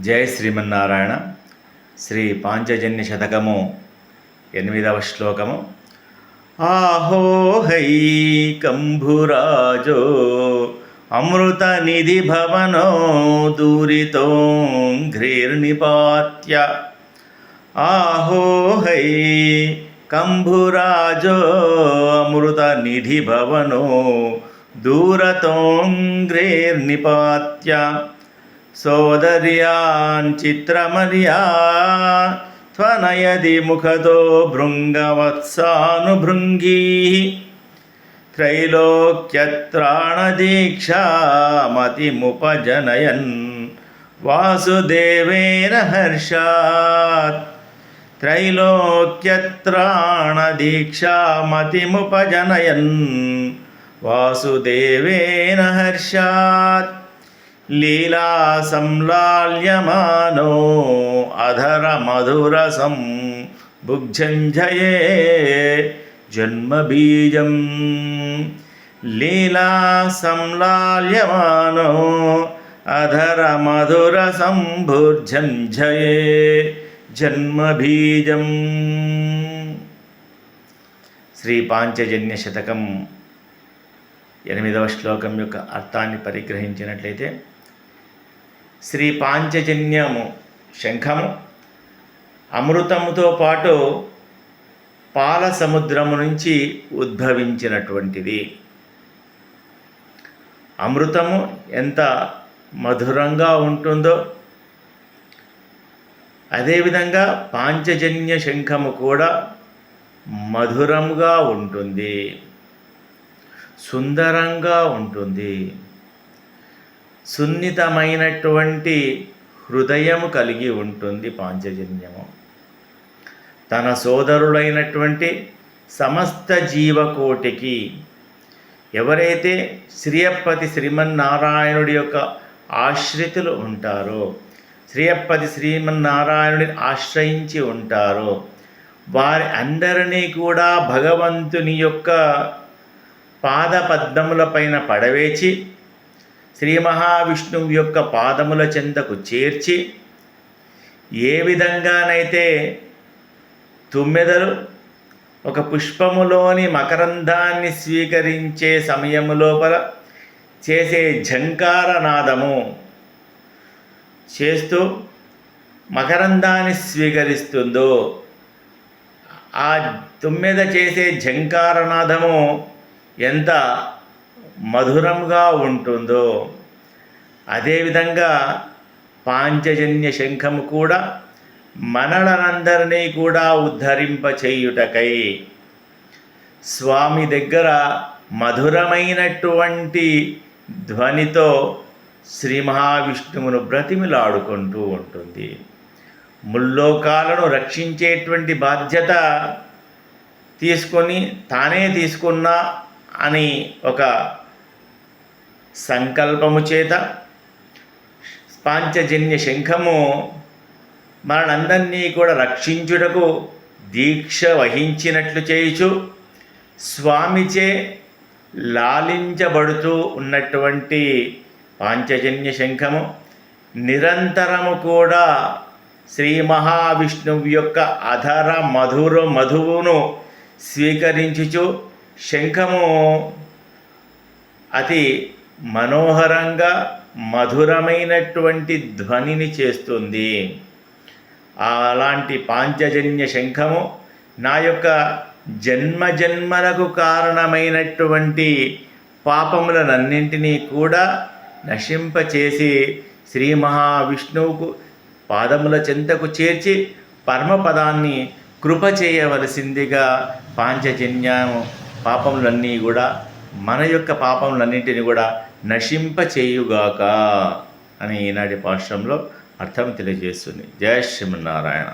జయ శ్రీమన్నారాయణ. శ్రీ పాంచజన్య శతకము ఎనిమిదవ శ్లోకము. ఆహోహై కంభురాజో అమృత నిధి భవనో దూరితో ఘ్రీర్నిపాత్య. ఆహో కంభురాజో అమృత నిధి భవనో దూరతోంగ్రేర్నిపాత్య సోదర్యాన్ చిత్రమర్యా త్వనయది ముఖతో భృంగవత్సానుభృంగీ త్రైలోక్యత్రాణదీక్షామతిముపజనయన్ వాసుదేవేన హర్షాత్ त्रैलोक्यत्राणदीक्षामतिमुपजनयन् वासुदेवेन हर्षात् లీలా సంలాల్యమానో అధర మధురసం భుగ్జంజయే జన్మబీజం లీలాసంలాల్యమానో అధర మధురసంభుర్జంజయే జన్మబీజం శ్రీ పాంచజన్య శతకం ఎనిమిదవ శ్లోకం యొక్క అర్థాన్ని పరిగ్రహించినట్లయితే శ్రీ పాంచజన్యము శంఖము. అమృతముతో పాటు పాల సముద్రము నుంచి ఉద్భవించినటువంటిది. అమృతము ఎంత మధురంగా ఉంటుందో అదేవిధంగా పాంచజన్య శంఖము కూడా మధురంగా ఉంటుంది సుందరంగా ఉంటుంది. సున్నితమైనటువంటి హృదయము కలిగి ఉంటుంది పాంచజన్యము. తన సోదరుడైనటువంటి సమస్త జీవకోటికి ఎవరైతే శ్రీయప్పతి శ్రీమన్నారాయణుడి యొక్క ఆశ్రితులు ఉంటారో శ్రీయప్పతి శ్రీమన్నారాయణుడిని ఆశ్రయించి ఉంటారో వారి అందరినీ కూడా భగవంతుని యొక్క పాద పద్మములపైన పడవేచి శ్రీ మహావిష్ణువు యొక్క పాదముల చెందకు చేర్చి ఏ విధంగానైతే తుమ్మెదలు ఒక పుష్పములోని మకరందాన్ని స్వీకరించే సమయము లోపల చేసే ఝంకార నాదము చేస్తూ మకరందాన్ని స్వీకరిస్తుందో ఆ తుమ్మెద చేసే ఝంకారనాదము ఎంత మధురంగా ఉంటుందో అదేవిధంగా పాంచజన్య శంఖము కూడా మనలనందరినీ కూడా ఉద్ధరింప చేయుటకై స్వామి దగ్గర మధురమైనటువంటి ధ్వనితో శ్రీ మహావిష్ణువును బ్రతిమిలాడుకుంటూ ఉంటుంది. ముల్లోకాలను రక్షించేటువంటి బాధ్యత తీసుకొని తానే తీసుకున్నా అని ఒక సంకల్పము చేత పాంచజన్య శంఖము మనందరినీ కూడా రక్షించుటకు దీక్ష వహించినట్లు చేయుచు స్వామిచే లాలించబడుతూ ఉన్నటువంటి పాంచజన్య శంఖము నిరంతరము కూడా శ్రీ మహావిష్ణువు యొక్క అధర మధుర మధువును స్వీకరించుచు శంఖము అతి మనోహరంగా మధురమైనటువంటి ధ్వనిని చేస్తుంది. అలాంటి పాంచజన్య శంఖము నా యొక్క జన్మ జన్మలకు కారణమైనటువంటి పాపములనన్నింటినీ కూడా నశింపచేసి శ్రీ మహావిష్ణువుకు పాదముల చెంతకు చేర్చి పరమపదాన్ని కృప చేయవలసిందిగా పాంచజన్యము పాపములన్నీ కూడా మన యొక్క పాపములన్నింటినీ కూడా నశింప చేయుగాక అని ఈనాటి పాశ్రంలో అర్థం తెలియజేస్తుంది. జయ శ్రీమన్నారాయణ.